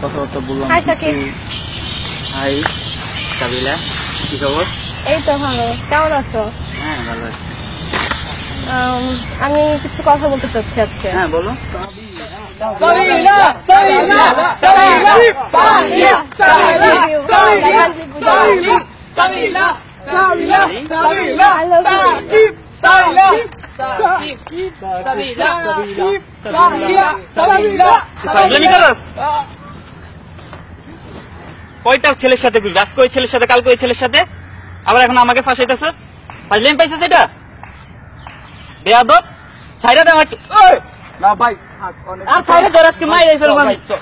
কথাবার্তা বললাম হাই কাবিলা কি খবর এই তো ভালো কেমন আছি আমি কিছু কথা বলতে চাচ্ছি আজকে হ্যাঁ বলো সাবিলা কয়টা ছেলের সাথে ঘুরবি? আজকে ওই ছেলের সাথে কালকে ওই ছেলের সাথে? আবার এখন আমাকে ফাঁসাইতেছস? ফাজলামি পাইছিস এটা? বেয়াদব। ছাইরা দে আমাকে। ওই! না ভাই আর ছাইরা ধর আজকে মাই এই ফেলব আমি। চল।